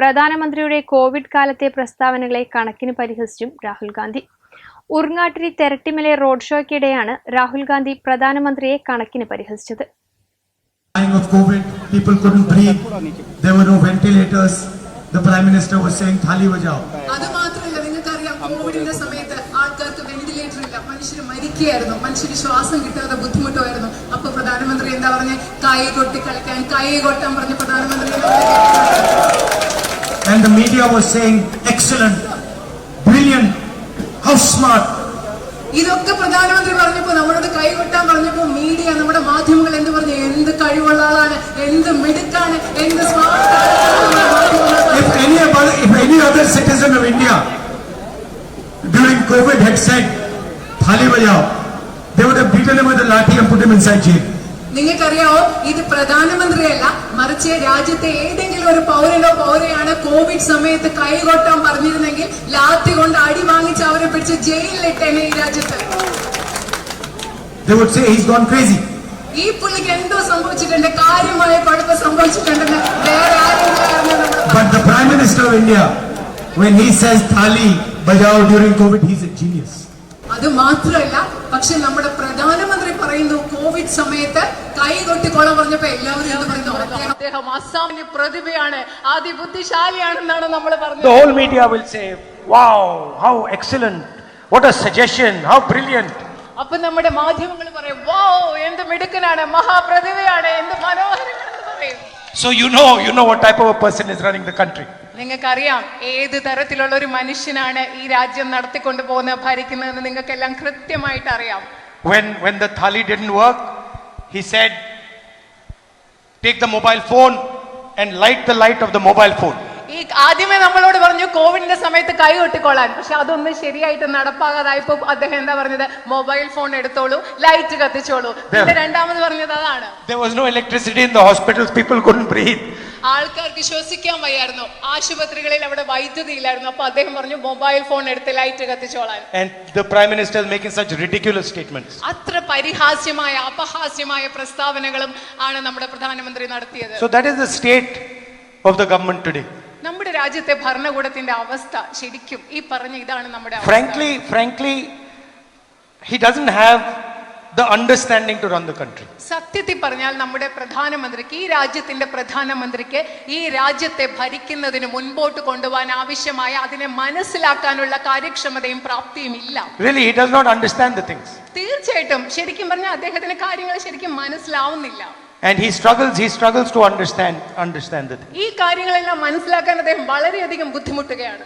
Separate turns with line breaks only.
പ്രധാനമന്ത്രിയുടെ കോവിഡ് കാലത്തെ പ്രസ്താവനകളെ കണക്കിന് പരിഹസിച്ചും രാഹുൽ ഗാന്ധി. ഉറങ്ങാട്ടിരി തെരട്ടിമലെ റോഡ് ഷോയ്ക്കിടെയാണ് രാഹുൽ ഗാന്ധി പ്രധാനമന്ത്രിയെ കണക്കിന് പരിഹസിച്ചത്.
Of COVID, people couldn't breathe. There were no ventilators. The Prime Minister was saying, Thali Vajao.
അത് മാത്രമല്ല നിങ്ങൾക്കറിയാം കോവിഡിന്റെ സമയത്ത് ആൾക്കാർക്ക് വെന്റിലേറ്റർ ഇല്ല. മനുഷ്യർ മരിക്കുകയായിരുന്നു. മനുഷ്യന് ശ്വാസം കിട്ടാതെ ബുദ്ധിമുട്ടുമായിരുന്നു. അപ്പൊ പ്രധാനമന്ത്രി എന്താ പറഞ്ഞ? കൈ കൊട്ടി കളിക്കാൻ കൈ കൊട്ടാൻ പറഞ്ഞ പ്രധാനമന്ത്രി
And the media was saying, excellent, brilliant, how smart.
ഇതൊക്കെ പ്രധാനമന്ത്രി പറഞ്ഞപ്പോ നമ്മളോട് കൈ കൊട്ടാൻ പറഞ്ഞപ്പോ മീഡിയ നമ്മുടെ മാധ്യമങ്ങൾ എന്ത് പറഞ്ഞു എന്ത് കഴിവുള്ള ആളാണ് എന്ത് മിടുക്കാണ് എന്ത് smart
If any, other, if any other citizen of India during COVID had said, Thali Bajao, they would have beaten him with a lathi and put him inside jail.
നിങ്ങൾക്കറിയാവോ ഇത് പ്രധാനമന്ത്രിയല്ല മറിച്ച് രാജ്യത്തെ ഏതെങ്കിലും ഒരു പൗരനോ പൗരയാണ് കോവിഡ് സമയത്ത് കൈകൊട്ടാൻ പറഞ്ഞിരുന്നെങ്കിൽ ലാത്തി കൊണ്ട് അടി വാങ്ങിച്ച് അവരെ പിടിച്ച് ജയിലിലിട്ടേനെ ഈ രാജ്യത്ത്. ഈ പുള്ളിക്ക് എന്തോ സംഭവിച്ചിട്ടുണ്ട് കാര്യമായ കുഴപ്പം സംഭവിച്ചിട്ടുണ്ടെന്ന് വേറെ
ആരും prime minister of India, when he says Thali Bajao during COVID, he's a genius.
അത് മാത്രമല്ല പക്ഷെ നമ്മുടെ പ്രധാനമന്ത്രി പറയുന്നു കോവിഡ് സമയത്ത് കൈ കൊട്ടിക്കോളം പറഞ്ഞപ്പോ എല്ലാവരും എന്ന് പറയുന്നു? അദ്ദേഹം- അസാമിന്റെ പ്രതിഭയാണ് അതിബുദ്ധിശാലിയാണെന്നാണ് നമ്മൾ
The
പറഞ്ഞത്
all media will say wow, how excellent what a suggestion, how brilliant.
അപ്പൊ നമ്മുടെ മാധ്യമങ്ങൾ പറയും വോ എന്ത് മിടുക്കനാണ് മഹാപ്രതിഭയാണ് എന്ത് മനോഹര
So you know, you know what type of a person is running the country.
നിങ്ങൾക്കറിയാം ഏത് തരത്തിലുള്ള ഒരു മനുഷ്യനാണ് ഈ രാജ്യം നടത്തിക്കൊണ്ടു പോകുന്നത് ഭരിക്കുന്നതെന്ന് നിങ്ങൾക്കെല്ലാം കൃത്യമായിട്ട് അറിയാം
When, when the thali didn't work, he said, take the mobile phone and light the light of the mobile phone.
ഈ ആദ്യമേ നമ്മളോട് പറഞ്ഞു കോവിഡിന്റെ സമയത്ത് കൈ കൊട്ടിക്കൊള്ളാൻ പക്ഷെ അതൊന്നും ശരിയായിട്ട് നടപ്പാകാതായപ്പോ അദ്ദേഹം എന്താ പറഞ്ഞത്? മൊബൈൽ ഫോൺ എടുത്തോളൂ ലൈറ്റ് കത്തിച്ചോളൂ. പിന്നെ രണ്ടാമത് പറഞ്ഞത് അതാണ്.
in the hospitals, people couldn't breathe.
ആൾക്കാർക്ക് ശ്വസിക്കാൻ വയ്യായിരുന്നു. ആശുപത്രികളിൽ അവിടെ വൈദ്യുതി ഇല്ലായിരുന്നു. അപ്പൊ അദ്ദേഹം പറഞ്ഞു മൊബൈൽ ഫോൺ എടുത്ത് ലൈറ്റ് കത്തിച്ചോളാൻ. അത്ര പരിഹാസ്യമായ അപഹാസ്യമായ പ്രസ്താവനകളും ആണ് നമ്മുടെ പ്രധാനമന്ത്രി നടത്തിയത്.
So that is the state of the government today.
നമ്മുടെ രാജ്യത്തെ ഭരണകൂടത്തിന്റെ അവസ്ഥ ശരിക്കും ഈ പറഞ്ഞ ഇതാണ് നമ്മുടെ
frankly frankly he doesn't have the the to run the country.
സത്യത്തിൽ പറഞ്ഞാൽ നമ്മുടെ പ്രധാനമന്ത്രിക്ക് ഈ രാജ്യത്തിന്റെ പ്രധാനമന്ത്രിക്ക് ഈ രാജ്യത്തെ ഭരിക്കുന്നതിന് മുൻപോട്ട് കൊണ്ടുപോകാൻ ആവശ്യമായ അതിനെ മനസ്സിലാക്കാനുള്ള കാര്യക്ഷമതയും പ്രാപ്തിയും ഇല്ല.
Really he does not understand the things
തീർച്ചയായിട്ടും. ശരിക്കും പറഞ്ഞാൽ അദ്ദേഹത്തിന് കാര്യങ്ങൾ ശരിക്കും മനസ്സിലാവുന്നില്ല.
And he struggles, he struggles to understand, understand the things.
ഈ കാര്യങ്ങളെല്ലാം മനസ്സിലാക്കാൻ അദ്ദേഹം വളരെയധികം ബുദ്ധിമുട്ടുകയാണ്